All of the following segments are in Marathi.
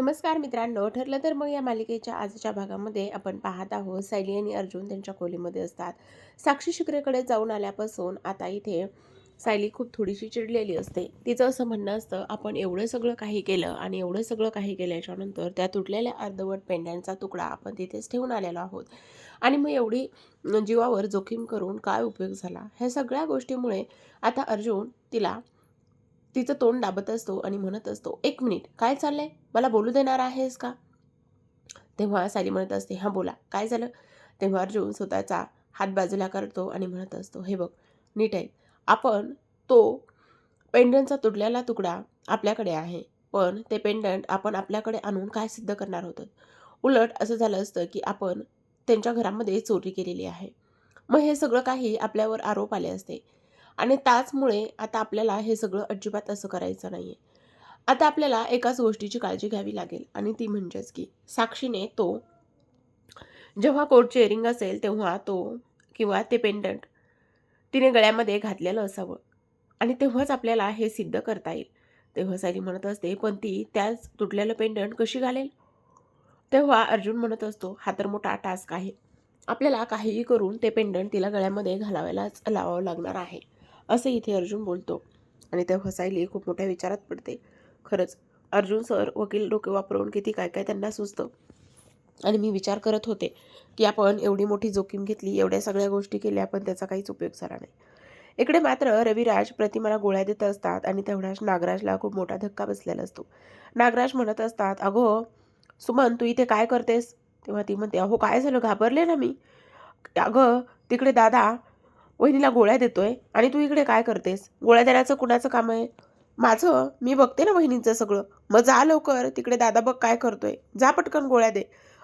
नमस्कार मित्रांनो ठरलं तर मग या मालिकेच्या आजच्या भागामध्ये आपण पाहत आहोत. सायली आणि अर्जुन त्यांच्या खोलीमध्ये असतात. साक्षी शिकरेकडे जाऊन आल्यापासून आता इथे सायली खूप थोडीशी चिडलेली असते. तिचं असं म्हणणं असतं आपण एवढं सगळं काही केलं आणि एवढं सगळं काही केल्याच्यानंतर त्या तुटलेल्या अर्धवट पेंड्यांचा तुकडा आपण तिथेच ठेवून आलेलो आहोत. आणि मग एवढी जीवावर जोखीम करून काय उपयोग झाला? ह्या सगळ्या गोष्टीमुळे आता अर्जुन तिला तिचं तोंड दाबत असतो आणि म्हणत असतो एक मिनिट काय चाललंय? मला बोलू देणार आहेस का? तेव्हा साली म्हणत असते हां बोला काय झालं? तेव्हा अर्जुन स्वतःचा हात बाजूला करतो आणि म्हणत असतो हे बघ नीट आहे आपण तो पेंडंटचा तुटलेला तुकडा आपल्याकडे आहे पण ते पेंडंट आपण आपल्याकडे आणून काय सिद्ध करणार होतं? उलट असं झालं असतं की आपण त्यांच्या घरामध्ये चोरी केलेली आहे. मग हे सगळं काही आपल्यावर आरोप आले असते. आणि त्याचमुळे आता आपल्याला हे सगळं अजिबात असं करायचं नाही आहे आता आपल्याला एकाच गोष्टीची काळजी घ्यावी लागेल आणि ती म्हणजेच की साक्षीने तो जेव्हा कोर्ट चेअरिंग असेल तेव्हा तो किंवा ते पेंडंट तिने गळ्यामध्ये घातलेलं असावं. आणि तेव्हाच आपल्याला हे सिद्ध करता येईल. तेव्हा सायली म्हणत असते पण ती त्याच तुटलेलं पेंडंट कशी घालेल? तेव्हा अर्जुन म्हणत असतो हा तर मोठा टास्क आहे. आपल्याला काहीही करून ते पेंडंट तिला गळ्यामध्ये घालावायलाच लावावं लागणार आहे. असं इथे अर्जुन बोलतो. आणि तेव्हा सायली खूप मोठ्या विचारात पडते. खरंच अर्जुन सर वकील डोके वापरून किती काय काय त्यांना सुचतं? आणि मी विचार करत होते की आपण एवढी मोठी जोखीम घेतली एवढ्या सगळ्या गोष्टी केल्या पण त्याचा काहीच उपयोग झाला नाही. इकडे मात्र रविराज प्रतिमाला गोळ्या देत असतात आणि तेवढ्याच नागराजला खूप मोठा धक्का बसलेला असतो. नागराज म्हणत असतात अगो सुमन तू इथे काय करतेस? तेव्हा ती म्हणते अहो काय झालं? घाबरले ना मी. अगं तिकडे दादा वहिनीला गोळ्या देतोय. आणि तू इकडे काय करतेस? गोळ्या देण्याचं कुणाचं काम आहे? माझं? मी बघते ना वहिनींचं सगळं. मग जा लवकर. तिकडे दादा बघ काय करतोय. जा पटकन गोळ्या दे.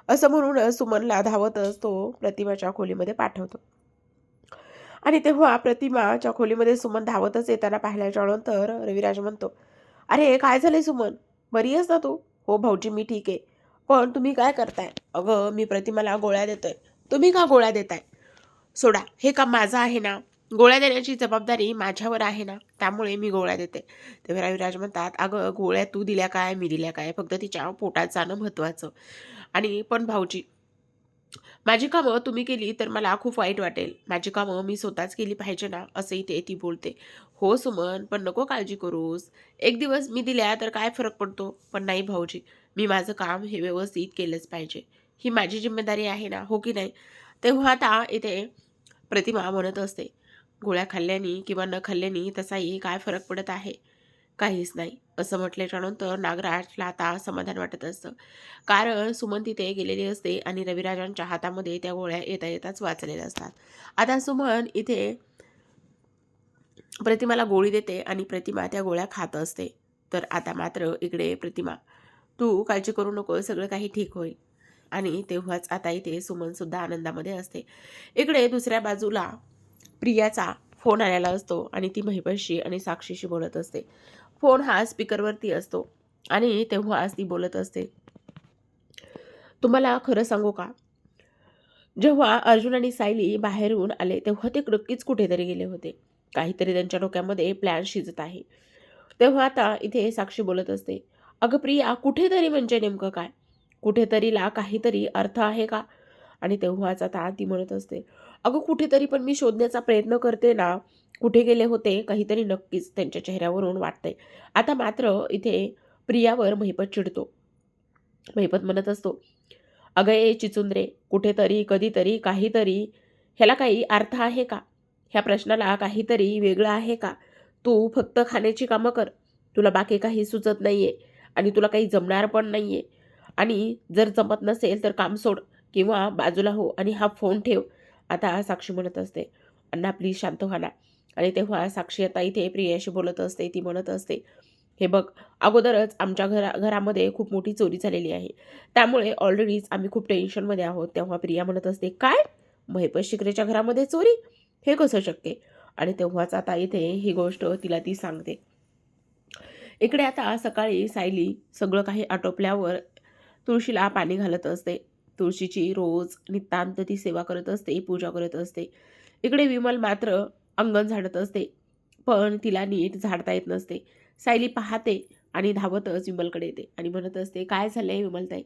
असं म्हणून सुमनला धावतच तो प्रतिमाच्या खोलीमध्ये पाठवतो. आणि तेव्हा प्रतिमाच्या खोलीमध्ये सुमन धावतच येताना पाहिल्याच्या नंतर रविराज म्हणतो अरे काय झालंय सुमन? बरी आहेस ना तू? हो भाऊजी मी ठीक आहे. पण तुम्ही काय करताय? अगं मी प्रतिमाला गोळ्या देतोय. तुम्ही का गोळ्या देताय? सोडा हे काम माझं आहे ना. गोळ्या देण्याची जबाबदारी माझ्यावर आहे ना. त्यामुळे मी गोळ्या देते. तेव्हा रविराज म्हणतात अगं गोळ्या तू दिल्या काय मी दिल्या काय? फक्त तिच्या पोटात जाणं महत्त्वाचं. आणि पण भाऊजी माझी कामं तुम्ही केली तर मला खूप वाईट वाटेल. माझी कामं मी स्वतःच केली पाहिजे ना असंही ते ती बोलते. हो सुमन पण नको काळजी करूस. एक दिवस मी दिल्या तर काय फरक पडतो? पण नाही भाऊजी मी माझं काम हे व्यवस्थित केलंच पाहिजे. ही माझी जिम्मेदारी आहे ना हो की नाही? तेव्हा आता इथे प्रतिमा म्हणत असते गोळ्या खाल्ल्याने किंवा न खाल्ल्याने तसाही काय फरक पडत आहे? काहीच नाही असं म्हटल्याच्यानंतर नागराजला आता समाधान वाटत असतं. कारण सुमन तिथे गेलेली असते आणि रविराजांच्या हातामध्ये त्या गोळ्या येता येताच वाचलेल्या असतात. आता सुमन इथे प्रतिमाला गोळी देते आणि प्रतिमा त्या गोळ्या खात असते. तर आता मात्र इकडे प्रतिमा तू काळजी करू नको सगळं काही ठीक होईल. आणि तेव्हाच आता इथे सुमनसुद्धा आनंदामध्ये असते. इकडे दुसऱ्या बाजूला प्रियाचा फोन आलेला असतो आणि ती महिपशी आणि साक्षीशी बोलत असते. फोन हा स्पीकरवरती असतो आणि तेव्हाच ती बोलत असते. तुम्हाला खरं सांगू का? जेव्हा अर्जुन आणि सायली बाहेरून आले तेव्हा ते नक्कीच कुठेतरी गेले होते. काहीतरी त्यांच्या डोक्यामध्ये प्लॅन शिजत आहे. तेव्हा आता इथे साक्षी बोलत असते. अगं प्रिया कुठेतरी म्हणजे नेमकं काय? कुठेतरीला काहीतरी अर्थ आहे का? आणि तेव्हाच आता ती म्हणत असते अगं कुठेतरी पण मी शोधण्याचा प्रयत्न करते ना कुठे गेले होते काहीतरी नक्कीच त्यांच्या चेहऱ्यावरून वाटतंय. आता मात्र इथे प्रियावर महिपत चिडतो. महिपत म्हणत असतो अगं ए चिचुंद्रे कुठेतरी कधीतरी काहीतरी ह्याला काही अर्थ आहे का? ह्या प्रश्नाला काहीतरी वेगळं आहे का? तू फक्त खाण्याची कामं कर. तुला बाकी काही सुचत नाही आहे आणि तुला काही जमणार पण नाही आहे आणि जर जमत नसेल तर काम सोड किंवा बाजूला हो आणि हा फोन ठेव. आता साक्षी म्हणत असते अण्णा प्लीज शांत व्हा ना. आणि तेव्हा साक्षी आता इथे प्रियाशी बोलत असते ती म्हणत असते हे बघ अगोदरच आमच्या घरा घरामध्ये खूप मोठी चोरी झालेली आहे. त्यामुळे ऑलरेडीच आम्ही खूप टेन्शनमध्ये आहोत. तेव्हा प्रिया म्हणत असते काय? महिपत शिकरेच्या घरामध्ये चोरी? हे कसं शक्य? आणि तेव्हाच आता इथे ही गोष्ट तिला ती सांगते. इकडे आता सकाळी सायली सगळं काही आटोपल्यावर तुळशीला पाणी घालत असते. तुळशीची रोज नितांत ती सेवा करत असते पूजा करत असते. इकडे विमल मात्र अंगण झाडत असते पण तिला नीट झाडता येत नसते. सायली पाहते आणि धावतच विमलकडे येते आणि म्हणत असते काय झालं आहे विमलताई?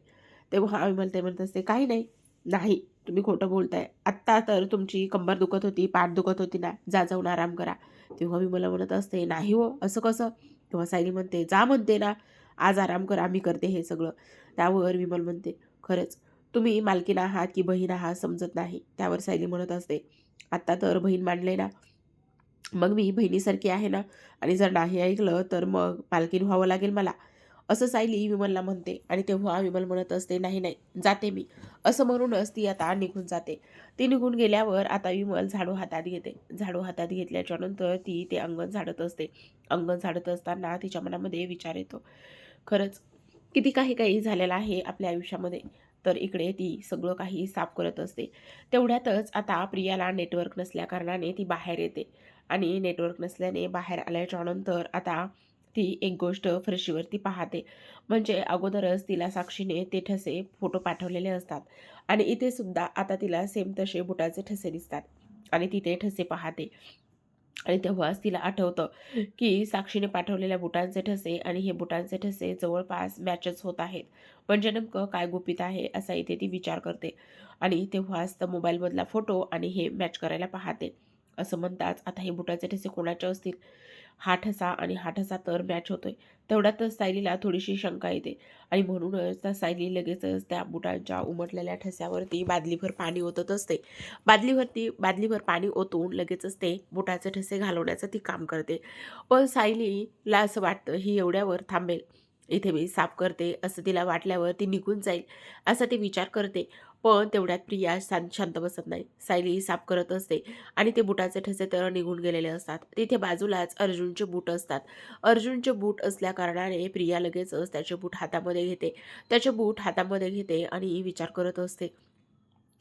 तेव्हा विमलताई म्हणत असते काही नाही. नाही तुम्ही खोटं बोलताय. आत्ता तर तुमची कंबर दुखत होती पाठ दुखत होती ना. जा जाऊन आराम करा. तेव्हा विमला म्हणत असते नाही हो असं कसं? तेव्हा सायली म्हणते जा म्हणते ना. आज आराम कर आम्ही करते हे सगळं. त्यावर विमल म्हणते खरंच तुम्ही मालकीण आहात की बहीण आहात समजत नाही त्यावर सायली म्हणत असते. आत्ता तर बहीण मांडले ना. मग मी बहिणीसारखी आहे ना? आणि जर नाही ऐकलं तर मग मालकीन व्हावं लागेल मला. असं सायली विमलला म्हणते आणि तेव्हा विमल म्हणत असते नाही नाही जाते मी. असं म्हणूनच ती आता निघून जाते. ती निघून गेल्यावर आता विमल झाडू हातात घेते. झाडू हातात घेतल्याच्यानंतर ती ते अंगण झाडत असते. अंगण झाडत असताना तिच्या मनामध्ये विचार येतो. खरंच किती काही काही झालेलं आहे आपल्या आयुष्यामध्ये तर इकडे ती सगळं काही साफ करत असते. तेवढ्यातच आता प्रियाला नेटवर्क नसल्याकारणाने ती बाहेर येते आणि नेटवर्क नसल्याने बाहेर आल्याच्यानंतर आता ती एक गोष्ट फरशीवरती पाहते. म्हणजे अगोदरच तिला साक्षीने ते ठसे फोटो पाठवलेले असतात आणि इथे सुद्धा आता तिला सेम तसे बुटाचे ठसे दिसतात आणि ती ते ठसे पाहते. आणि तेव्हाच तिला आठवतं की साक्षीने पाठवलेल्या बुटांचे ठसे आणि हे बुटांचे ठसे जवळपास मॅचच होत आहेत. म्हणजे नेमकं काय गुपित आहे असा इथे ती विचार करते आणि तेव्हाच तर मोबाईलमधला फोटो आणि हे मॅच करायला पाहते. असं म्हणताच आता हे बुटाचे ठसे कोणाचे असतील? हा ठसा आणि हा ठसा तर मॅच होतोय. तेवढ्यातच सायलीला थोडीशी शंका येते आणि म्हणूनच त्या सायली लगेचच त्या बुटांच्या उमटलेल्या ठस्यावरती बादलीभर पाणी ओतत असते. बादलीवरती बादलीभर पाणी ओतून लगेचच ते बुटाचे ठसे घालवण्याचं ती काम करते. पण सायलीला असं वाटतं ही एवढ्यावर थांबेल. इथे मी साफ करते. असं तिला वाटल्यावर ती निघून जाईल. असा ती विचार करते. पण तेवढ्यात प्रिया शांत शांत बसत नाही. सायली साफ करत असते आणि ते बुटाचे ठसे तर निघून गेलेले असतात. तिथे बाजूलाच अर्जुनचे बूट असतात. अर्जुनचे बूट असल्या कारणाने प्रिया लगेचच त्याचे बूट हातामध्ये घेते. त्याचे बूट हातामध्ये घेते आणि विचार करत असते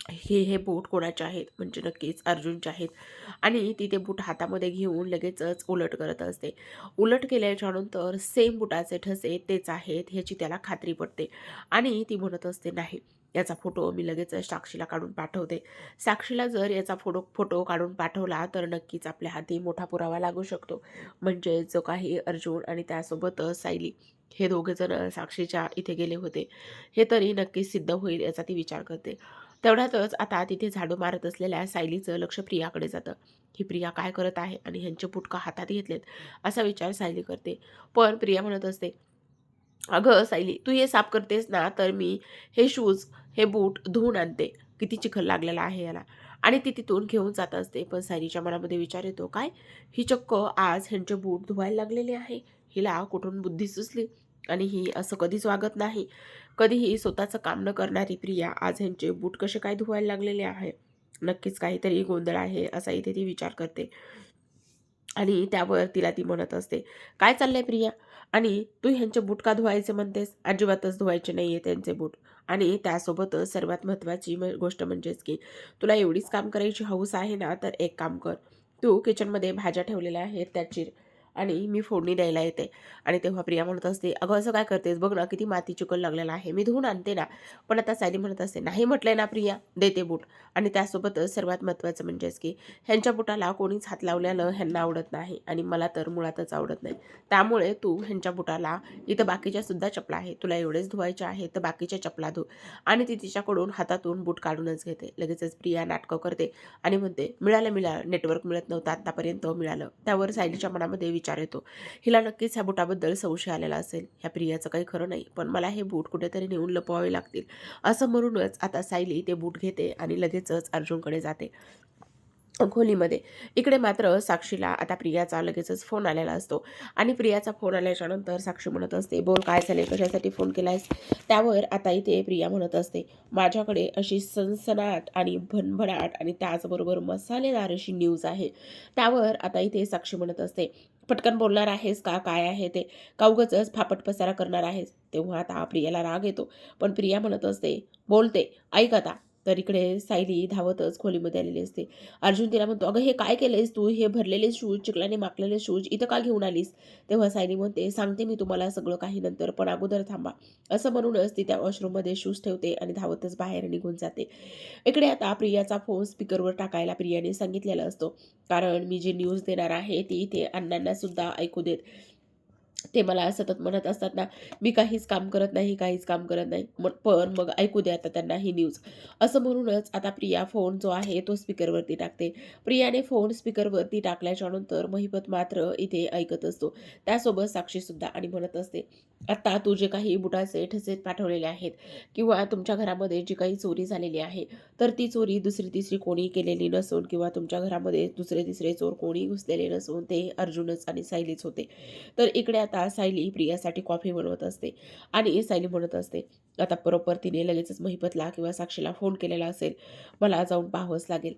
हे हे बूट कोणाचे आहेत? म्हणजे नक्कीच अर्जुनचे आहेत. आणि ती ते बूट हातामध्ये घेऊन लगेचच उलट करत असते. उलट केल्याच्यानंतर सेम बुटाचे ठसे तेच आहेत ह्याची त्याला खात्री पडते. आणि ती म्हणत असते नाही याचा फोटो मी लगेच साक्षीला काढून पाठवते. साक्षीला जर याचा फोटो फोटो काढून पाठवला तर नक्कीच आपल्या हाती मोठा पुरावा लागू शकतो. म्हणजे जो काही अर्जुन आणि त्यासोबतच सायली हे दोघेजण साक्षीच्या इथे गेले होते. हे तरी नक्कीच सिद्ध होईल याचा ती विचार करते. तेवढ्यातच आता तिथे झाडू मारत असलेल्या सायलीचं लक्ष प्रियाकडे जातं. ही प्रिया काय करत आहे आणि ह्यांचे पुटका हातात घेतलेत असा विचार सायली करते. पण प्रिया म्हणत असते अगं सायली तू हे साफ करतेस ना तर मी हे शूज हे बूट धुवून आणते. किती चिखल लागलेला आहे याला. आणि ती तिथून घेऊन जात असते. पण सायलीच्या मनामध्ये विचार येतो काय? ही चक्क आज ह्यांचे बूट धुवायला लागलेले आहे. हिला कुठून बुद्धी सुचली? आणि ही असं कधीच वागत नाही. कधीही स्वतःचं काम न करणारी प्रिया आज ह्यांचे बूट कसे काय धुवायला लागलेले आहे? नक्कीच काहीतरी गोंधळ आहे असा इथे ती विचार करते. आणि त्यावर तिला ती म्हणत असते काय चाललंय प्रिया? आणि तू ह्यांचे बूट का धुवायचे म्हणतेस? अजिबातच धुवायचे नाही आहे त्यांचे बूट. आणि त्यासोबतच सर्वात महत्त्वाची म गोष्ट म्हणजेच की तुला एवढीच काम करायची हौस आहे ना तर एक काम कर. तू किचनमध्ये भाज्या ठेवलेल्या आहेत त्या चिर आणि मी फोडणी द्यायला येते. आणि तेव्हा प्रिया म्हणत असते अगं असं काय करतेस? बघ ना किती माती चिकल लागलेला आहे. मी धुवून आणते ना. पण आता सायली म्हणत असते नाही म्हटलंय ना प्रिया देते बूट. आणि त्यासोबतच सर्वात महत्त्वाचं म्हणजेच की ह्यांच्या बुटाला कोणीच हात लावल्यानं ह्यांना आवडत नाही आणि मला तर मुळातच आवडत नाही. त्यामुळे तू ह्यांच्या बुटाला इथं बाकीच्या सुद्धा चपला आहे. तुला एवढेच धुवायचे आहे तर बाकीच्या चपला धु. आणि ती तिच्याकडून हातातून बूट काढूनच घेते. लगेचच प्रिया नाटकं करते आणि म्हणते मिळालं मिळालं. नेटवर्क मिळत नव्हतं आत्तापर्यंत मिळालं. त्यावर सायलीच्या मनामध्ये विचार येतो. हिला नक्कीच ह्या बुटाबद्दल संशय आलेला असेल. ह्या प्रियाचं काही खरं नाही पण मला हे बूट कुठेतरी नेऊन लपवावे लागतील. असं म्हणूनच आता सायली ते बूट घेते आणि लगेचच अर्जुनकडे जाते. खोलीमध्ये. इकडे मात्र साक्षीला आता प्रियाचा लगेचच फोन आलेला असतो. आणि प्रियाचा फोन आल्याच्यानंतर साक्षी म्हणत असते बोल काय झाले कशासाठी फोन केला आहेस त्यावर आता इथे प्रिया म्हणत असते माझ्याकडे अशी सनसनाट आणि भनभनाट आणि त्याचबरोबर मसालेदार अशी न्यूज आहे. त्यावर आता इथे साक्षी म्हणत असते पटकन बोलणार आहेस का? काय आहे ते? का उगाचच फापट पसारा करणार आहेस? तेव्हा आता प्रियाला राग येतो. पण प्रिया म्हणत असते बोलते ऐक आता. तर इकडे सायली धावतच खोलीमध्ये आलेली असते. अर्जुन तिला म्हणतो अगं हे काय केलंयस तू? हे भरलेले शूज चिकलाने माकलेले शूज इथं का घेऊन आलीस? तेव्हा सायली म्हणते सांगते मी तुम्हाला सगळं काही नंतर पण अगोदर थांबा. असं म्हणूनच ती त्या वॉशरूममध्ये शूज ठेवते आणि धावतच बाहेर निघून जाते. इकडे आता प्रियाचा फोन स्पीकरवर टाकायला प्रियाने सांगितलेला असतो. कारण मी जी न्यूज देणार आहे ती इथे अण्णांना सुद्धा ऐकू देत. ते मला सतत म्हणत असतात ना मी काहीच काम करत नाही काहीच काम करत नाही. मग पण मग ऐकू दे आता त्यांना ही न्यूज असं म्हणूनच आता प्रिया फोन जो आहे तो स्पीकरवरती टाकते. प्रियाने फोन स्पीकरवरती टाकल्याच्या नंतर महिपत मात्र इथे ऐकत असतो. त्यासोबत साक्षीसुद्धा आणि म्हणत असते आता तू जे काही बुटाचे ठसे पाठवलेले आहेत किंवा तुमच्या घरामध्ये जी काही चोरी झालेली आहे तर ती चोरी दुसरी तिसरी कोणी केलेली नसून किंवा तुमच्या घरामध्ये दुसरे तिसरे चोर कोणी घुसलेले नसून ते अर्जुनच आणि सायलीच होते. तर इकडे आता सायली प्रियासाठी कॉफी बनवत असते आणि सायली म्हणत असते आता बरोबर तिने लगेचच महिपतला किंवा साक्षीला फोन केलेला असेल मला जाऊन पाहावंच लागेल.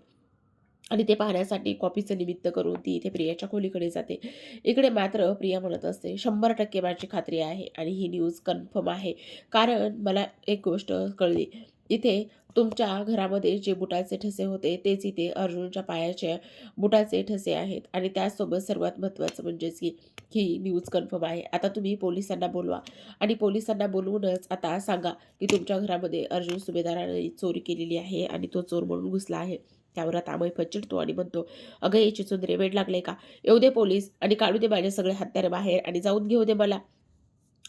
आणि ते पाहण्यासाठी कॉफीचं निमित्त करून ती इथे प्रियाच्या खोलीकडे जाते. इकडे मात्र प्रिया म्हणत असते शंभर टक्के माझी खात्री आहे आणि ही न्यूज कन्फर्म आहे. कारण मला एक गोष्ट कळली इथे तुमच्या घरामध्ये जे बुटाचे ठसे होते तेच इथे अर्जुनच्या पायाच्या बुटाचे ठसे आहेत. आणि त्याचसोबत सर्वात महत्त्वाचं म्हणजेच की ही न्यूज कन्फर्म आहे. आता तुम्ही पोलिसांना बोलवा. आणि पोलिसांना बोलवूनच आता सांगा की तुमच्या घरामध्ये अर्जुन सुभेदाराने चोरी केलेली आहे आणि तो चोर म्हणून घुसला आहे. त्यावर आता अमय फचिडतो आणि म्हणतो अगं याची चुंदरे वेळ लागले का? येऊ दे पोलीस आणि काढू दे माझे सगळे हत्यारे बाहेर आणि जाऊन घेऊ दे मला.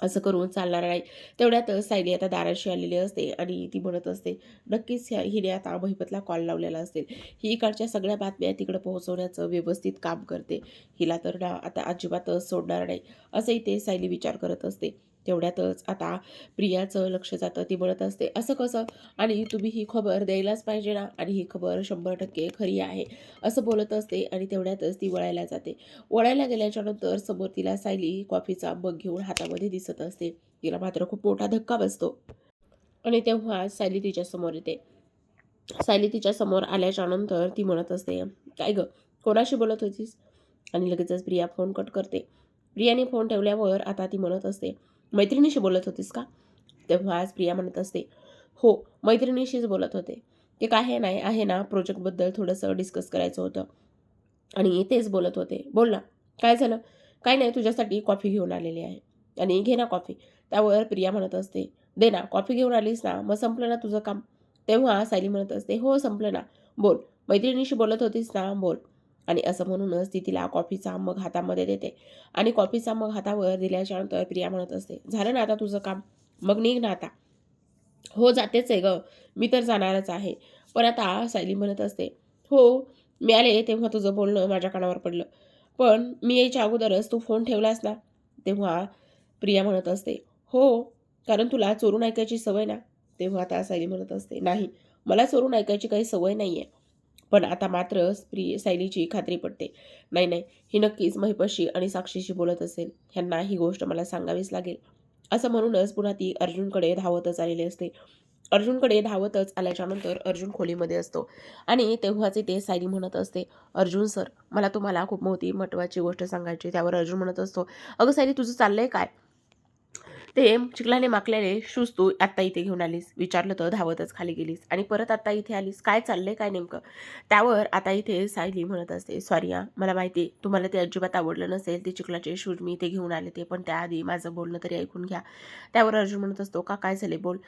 असं करून चालणार नाही. तेवढ्यातच सायली आता दाराशी आलेली असते आणि ती म्हणत असते नक्कीच ह्या हिने आता महिपतला कॉल लावलेला असेल. ही इकडच्या सगळ्या बातम्या तिकडे पोहोचवण्याचं व्यवस्थित काम करते. हिला तर ना आता अजिबातच सोडणार नाही. असंही ते सायली विचार करत असते. तेवढ्यातच आता प्रियाचं लक्ष जातं ती म्हणत असते. असं कसं? आणि तुम्ही ही खबर द्यायलाच पाहिजे ना? आणि ही खबर शंभर टक्के खरी आहे. असं बोलत असते आणि तेवढ्यातच ती वळायला जाते. वळायला गेल्याच्यानंतर समोर तिला सायली कॉफीचा मग घेऊन हातामध्ये दिसत असते. तिला मात्र खूप मोठा धक्का बसतो. आणि तेव्हा सायली तिच्यासमोर येते. सायली तिच्यासमोर आल्याच्यानंतर आल्याच्यानंतर ती म्हणत असते काय ग? कोणाशी बोलत होतीस? आणि लगेचच प्रिया फोन कट करते. प्रियाने फोन ठेवल्यावर आता ती म्हणत असते मैत्रिणीशी बोलत होतीस का? तेव्हा आज प्रिया म्हणत असते हो मैत्रिणीशीच बोलत होते. ते काय नाही आहे ना प्रोजेक्टबद्दल थोडंसं डिस्कस करायचं होतं. आणि तेच बोलत होते बोल ना काय झालं? काय नाही तुझ्यासाठी कॉफी घेऊन आलेली आहे. आणि घे ना कॉफी. त्यावर प्रिया म्हणत असते दे ना कॉफी घेऊन आलीस ना मग संपलं ना तुझं काम. तेव्हा सायली म्हणत असते हो संपलं ना बोल. मैत्रिणीशी बोलत होतीस ना बोल. आणि असं म्हणूनच ती तिला कॉफीचा मग हातामध्ये देते. आणि कॉफीचा मग हातावर दिल्याच्या नंतर प्रिया म्हणत असते झालं ना आता तुझं काम? मग निघ ना आता. हो जातेच आहे ग. मी तर जाणारच आहे. पण आता सायली म्हणत असते हो मी आले तेव्हा तुझं बोलणं माझ्या कानावर पडलं. पण मी यायच्या अगोदरच तू फोन ठेवलास ना? तेव्हा प्रिया म्हणत असते हो कारण तुला चोरून ऐकायची सवय ना? तेव्हा आता सायली म्हणत असते नाही मला चोरून ऐकायची काही सवय नाही आहे पण आता मात्र प्रिय सायलीची खात्री पडते नाही नाही ही नक्कीच महिपशी आणि साक्षीशी बोलत असेल. ह्यांना ही गोष्ट मला सांगावीच लागेल. असं म्हणूनच पुन्हा ती अर्जुनकडे धावतच आलेली असते. अर्जुनकडे धावतच आल्याच्यानंतर अर्जुन खोलीमध्ये असतो आणि तेव्हाचे ते सायली म्हणत असते अर्जुन सर मला तुम्हाला खूप मोठी महत्त्वाची गोष्ट सांगायची त्यावर अर्जुन म्हणत असतो अगं सायली तुझं चाललंय काय? ते चिखलाने माकलेले शूज तू आत्ता इथे घेऊन आलीस. विचारलं तर धावतच खाली गेलीस. आणि परत आत्ता इथे आलीस. काय चाललंय काय नेमकं? त्यावर आता इथे सायली म्हणत असते सॉरी हा मला माहिती तुम्हाला ते अजिबात आवडलं नसेल ते चिखलाचे शूज मी इथे घेऊन आले ते पण त्याआधी माझं बोलणं तरी ऐकून घ्या. त्यावर अर्जुन म्हणत असतो का काय झाले बोल.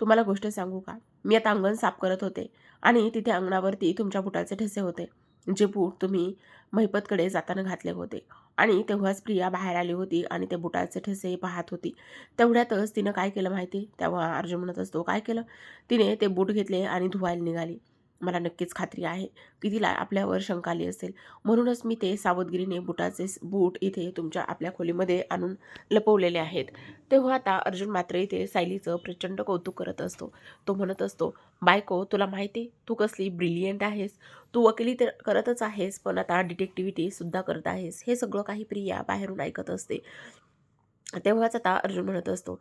तुम्हाला गोष्ट सांगू का? मी आता अंगण साफ करत होते आणि तिथे अंगणावरती तुमच्या बुटाचे ठसे होते. जे बूट तुम्ही महिपतकडे जाताना घातले होते. आणि तेव्हाच प्रिया बाहेर आली होती आणि ते बुटाचे ठसे पाहत होती. तेवढ्यातच तिनं काय केलं माहिती? तेव्हा अर्जुन म्हणत असतो काय केलं? तिने ते बूट घेतले आणि धुवायला निघाली. मला नक्कीच खात्री आहे की तिला आपल्यावर शंका आली असेल. म्हणूनच मी ते सावधगिरीने बुटाचे बूट इथे तुमच्या आपल्या खोलीमध्ये आणून लपवलेले आहेत. तेव्हा आता अर्जुन मात्र इथे सायलीचं प्रचंड कौतुक करत असतो. तो म्हणत असतो बायको तुला माहिती तू कसली ब्रिलियंट आहेस. तू वकिली तर करतच आहेस पण आता डिटेक्टिव्हिटीसुद्धा करत आहेस. हे सगळं काही प्रिया बाहेरून ऐकत असते. तेव्हाच आता अर्जुन म्हणत असतो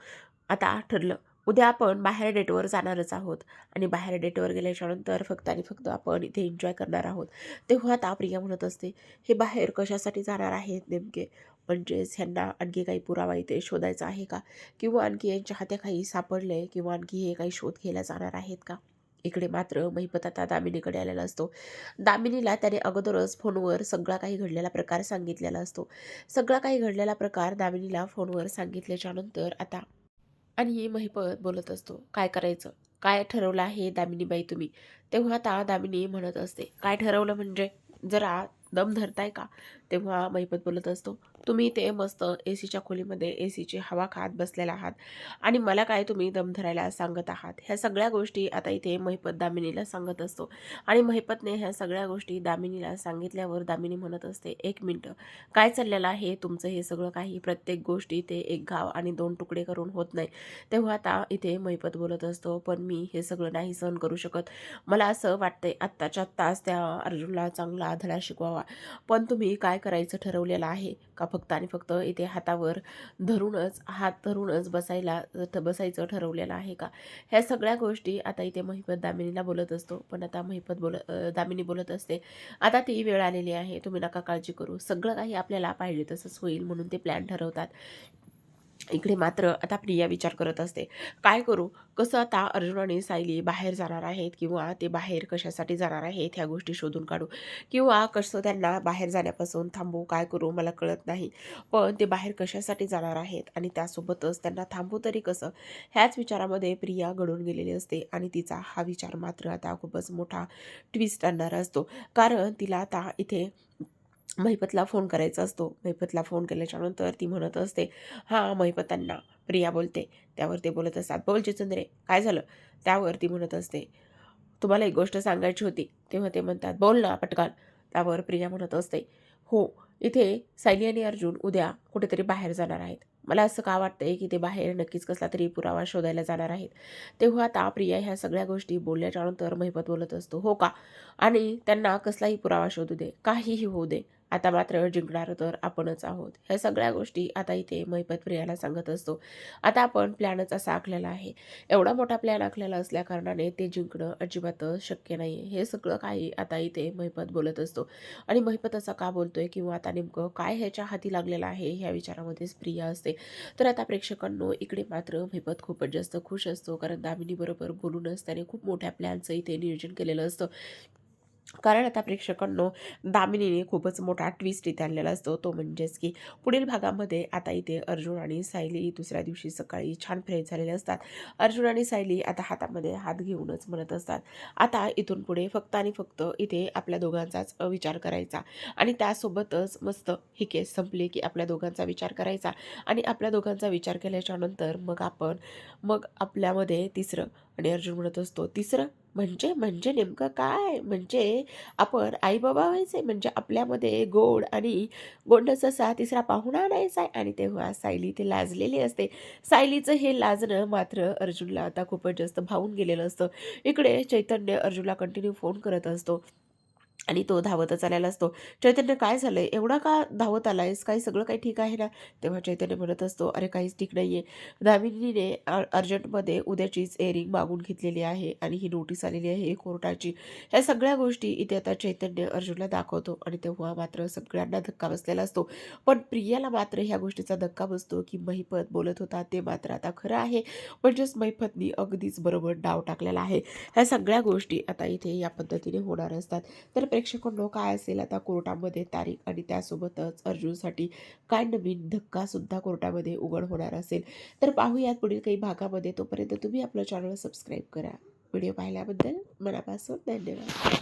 आता ठरलं उद्या आपण बाहेर डेटवर जाणारच आहोत. आणि बाहेर डेटवर गेल्याच्यानंतर फक्त आणि फक्त आपण इथे एन्जॉय करणार आहोत. तेव्हा आता प्रिया म्हणत असते हे बाहेर कशासाठी जाणार आहेत नेमके? म्हणजेच ह्यांना आणखी काही पुरावा इथे शोधायचा आहे का? किंवा आणखी यांच्या हात्या काही सापडले किंवा आणखी हे काही शोध घ्यायला जाणार आहेत का? इकडे मात्र महिपत आता दामिनीकडे आलेला असतो. दामिनीला त्याने अगोदरच फोनवर सगळा काही घडलेला प्रकार सांगितलेला असतो. सगळा काही घडलेला प्रकार दामिनीला फोनवर सांगितल्याच्यानंतर आता आणि महिपत बोलत असतो काय करायचं? काय ठरवलं आहे दामिनीबाई तुम्ही? तेव्हा आता दामिनी म्हणत असते काय ठरवलं म्हणजे? जरा दम धरताय का? तेव्हा महिपत बोलत असतो तुम्ही इथे मस्त ए सीच्या खोलीमध्ये ए सीची हवा खात बसलेला आहात आणि मला काय तुम्ही दम धरायला सांगत आहात? ह्या सगळ्या गोष्टी आता इथे महिपत दामिनीला सांगत असतो. आणि महिपतने ह्या सगळ्या गोष्टी दामिनीला सांगितल्यावर दामिनी म्हणत असते एक मिनटं काय चाललेलं आहे? तुमचं हे सगळं काही प्रत्येक गोष्टी ते एक गाव आणि दोन तुकडे करून होत नाही. तेव्हा आता इथे महिपत बोलत असतो पण मी हे सगळं नाही सहन करू शकत. मला असं वाटतंय आत्ताच्या आत्ताच त्या अर्जुनला चांगला धडा शिकवावा. पण तुम्ही काय करायचं ठरवलेलं आहे? का फक्त आणि फक्त इथे हातावर धरूनच हात धरूनच बसायला थ- बसायचं ठरवलेलं आहे का? ह्या सगळ्या गोष्टी आता इथे महिपत दामिनीला बोलत असतो. पण आता महिपत बोल दामिनी बोलत असते आता ती वेळ आलेली आहे तुम्ही नका काळजी करू. सगळं काही आपल्याला पाहिजे तसंच होईल म्हणून ते प्लॅन ठरवतात. इकडे मात्र आता प्रिया विचार करत असते काय करू? कसं आता अर्जुन आणि सायली बाहेर जाणार आहेत किंवा ते बाहेर कशासाठी जाणार आहेत ह्या गोष्टी शोधून काढू? किंवा कसं त्यांना बाहेर जाण्यापासून थांबू? काय करू? मला कळत नाही. पण ते बाहेर कशासाठी जाणार आहेत आणि त्यासोबतच त्यांना थांबू तरी कसं? ह्याच विचारामध्ये प्रिया घडून गेलेली असते आणि तिचा हा विचार मात्र आता खूपच मोठा ट्विस्ट आणणारा असतो. कारण तिला आता इथे महिपतला फोन करायचा असतो. महिपतला फोन केल्याच्यानंतर ती म्हणत असते हां महिपतांना प्रिया बोलते. त्यावर ते बोलत असतात बोल जितेंद्रे काय झालं? त्यावर ती म्हणत असते तुम्हाला एक गोष्ट सांगायची होती. तेव्हा ते म्हणतात बोल ना पटकन. त्यावर प्रिया म्हणत असते हो इथे सायली आणि अर्जुन उद्या कुठेतरी बाहेर जाणार आहेत. मला असं का वाटतंय की ते बाहेर नक्कीच कसला तरी पुरावा शोधायला जाणार आहेत? तेव्हा आता प्रिया ह्या सगळ्या गोष्टी बोलल्याच्यानंतर महिपत बोलत असतो हो का? आणि त्यांना कसलाही पुरावा शोधू दे काहीही होऊ दे. आता मात्र जिंकणार तर आपणच आहोत. ह्या सगळ्या गोष्टी आता इथे महिपत प्रियाला सांगत असतो. आता आपण प्लॅनच असा आखलेला आहे. एवढा मोठा प्लॅन आखलेला असल्या कारणाने ते जिंकणं अजिबातच शक्य नाही हे सगळं काही आता इथे महिपत बोलत असतो. आणि महिपत असा का बोलतोय किंवा आता नेमकं काय ह्याच्या हाती लागलेलं आहे ह्या विचारामध्येच प्रिया असते. तर आता प्रेक्षकांनो इकडे मात्र महिपत खूपच जास्त खुश असतो. कारण दामिनीबरोबर बोलूनच त्याने खूप मोठ्या प्लॅनचं इथे नियोजन केलेलं असतं. कारण आता प्रेक्षकांनो दामिनीने खूपच मोठा ट्विस्ट इथे आणलेला असतो. तो म्हणजेच की पुढील भागामध्ये आता इथे अर्जुन आणि सायली दुसऱ्या दिवशी सकाळी छान फ्रेश झालेले असतात. अर्जुन आणि सायली आता हातामध्ये हात घेऊनच म्हणत असतात. आता इथून पुढे फक्त आणि फक्त इथे आपल्या दोघांचाच विचार करायचा आणि त्यासोबतच मस्त ही केस संपली की आपल्या दोघांचा विचार करायचा आणि आपल्या दोघांचा विचार केल्याच्यानंतर मग आपण मग आपल्यामध्ये तिसरं आणि अर्जुन म्हणत असतो तिसरं म्हणजे म्हणजे नेमकं काय? म्हणजे आपण आई बाबा व्हायचे म्हणजे आपल्यामध्ये गोड आणि गोंडस असा तिसरा पाहुणा आणायचा आहे आणि तेव्हा सायली ते लाजलेली असते. सायलीचं हे लाजणं मात्र अर्जुनला आता खूपच जास्त भावून गेलेलं असतं. इकडे चैतन्य अर्जुनला कंटिन्यू फोन करत असतो. आणि तो धावतच आलेला असतो. चैतन्य काय झालंय? एवढा का धावत आलायस? काही सगळं काही ठीक आहे ना? तेव्हा चैतन्य म्हणत असतो अरे काहीच ठीक नाहीये. दामिनीने अर्जंटमध्ये उद्याचीच एअरिंग मागून घेतलेली आहे आणि ही नोटीस आलेली आहे कोर्टाची. ह्या सगळ्या गोष्टी इथे आता चैतन्य अर्जुनला दाखवतो आणि तेव्हा मात्र सगळ्यांना धक्का बसलेला असतो. पण प्रियाला मात्र ह्या गोष्टीचा धक्का बसतो की महिपत बोलत होता ते मात्र आता खरं आहे. म्हणजेच महिपतनी अगदीच बरोबर डाव टाकलेला आहे. ह्या सगळ्या गोष्टी आता इथे या पद्धतीने होणार असतात. तर प्रेक्षकांनो काय असेल आता कोर्टामध्ये तारीख आणि त्यासोबतच अर्जुनसाठी काय नवीन धक्का सुद्धा कोर्टामध्ये उघड होणार असेल? तर पाहूयात पुढील काही भागामध्ये. तोपर्यंत तुम्ही आपलं चॅनल सबस्क्राईब करा. व्हिडिओ पाहिल्याबद्दल मनापासून धन्यवाद.